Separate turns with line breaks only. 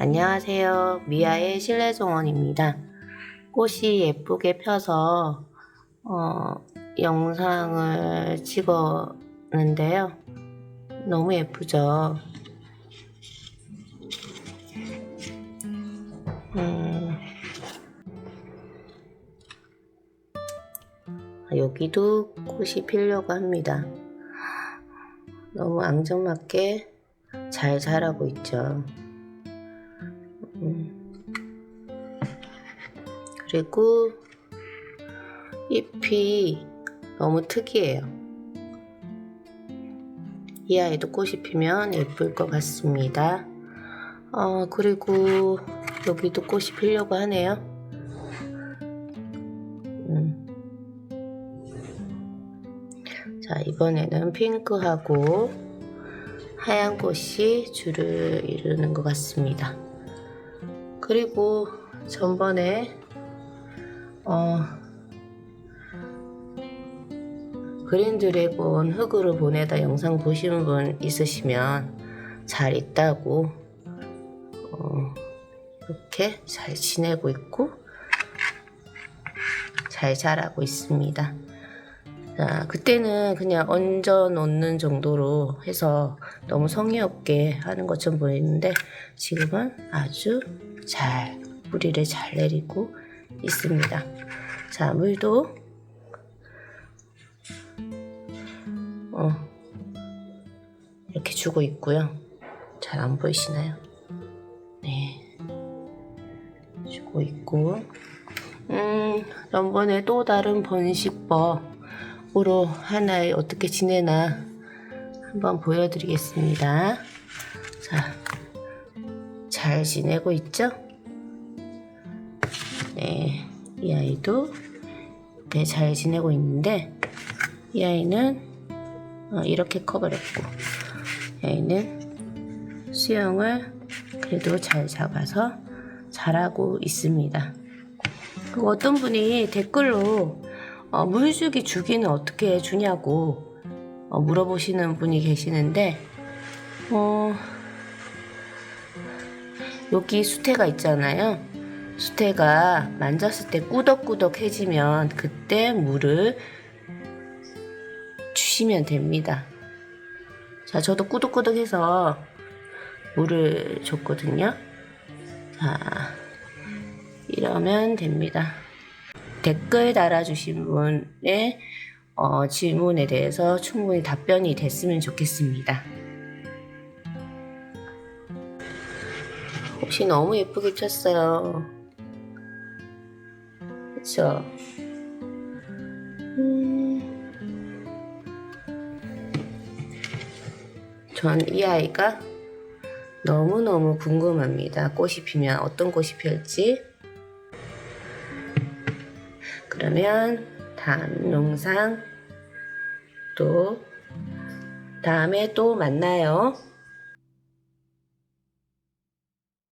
안녕하세요. 미아의 실내 정원입니다. 꽃이 예쁘게 펴서 어, 영상을 찍었는데요. 너무 예쁘죠? 음, 여기도 꽃이 피려고 합니다. 너무 앙증맞게 잘 자라고 있죠. 그리고 잎이 너무 특이해요. 이 아이도 꽃이 피면 예쁠 것 같습니다. 어, 그리고 여기도 꽃이 피려고 하네요. 음. 자, 이번에는 핑크하고 하얀 꽃이 줄을 이루는 것 같습니다. 그리고 전번에 어, 그린 드래곤 흙으로 보내다 영상 보신 분 있으시면 잘 있다고 어, 이렇게 잘 지내고 있고 잘 자라고 있습니다. 자, 그때는 그냥 얹어 놓는 정도로 해서 너무 성의 없게 하는 것처럼 보이는데 지금은 아주 잘 뿌리를 잘 내리고 있습니다. 자, 물도 어, 이렇게 주고 있고요. 잘 안 보이시나요? 네. 주고 있고 음, 전번에 또 다른 번식법으로 하나에 어떻게 지내나 한번 보여드리겠습니다. 자, 잘 지내고 있죠? 네, 이 아이도 네, 잘 지내고 있는데 이 아이는 어, 이렇게 커버렸고 이 아이는 수영을 그래도 잘 잡아서 잘하고 있습니다. 그리고 어떤 분이 댓글로 어, 물주기 주기는 어떻게 주냐고 어, 물어보시는 분이 계시는데 어, 여기 수태가 있잖아요. 수태가 만졌을 때 꾸덕꾸덕해지면 그때 물을 주시면 됩니다. 자, 저도 꾸덕꾸덕해서 물을 줬거든요. 자, 이러면 됩니다. 댓글 달아주신 분의 어, 질문에 대해서 충분히 답변이 됐으면 좋겠습니다. 옷이 너무 예쁘게 폈어요. 그쵸? 음... 전이 아이가 너무너무 궁금합니다. 꽃이 피면 어떤 꽃이 필지. 그러면 다음 영상 또 다음에 또 만나요.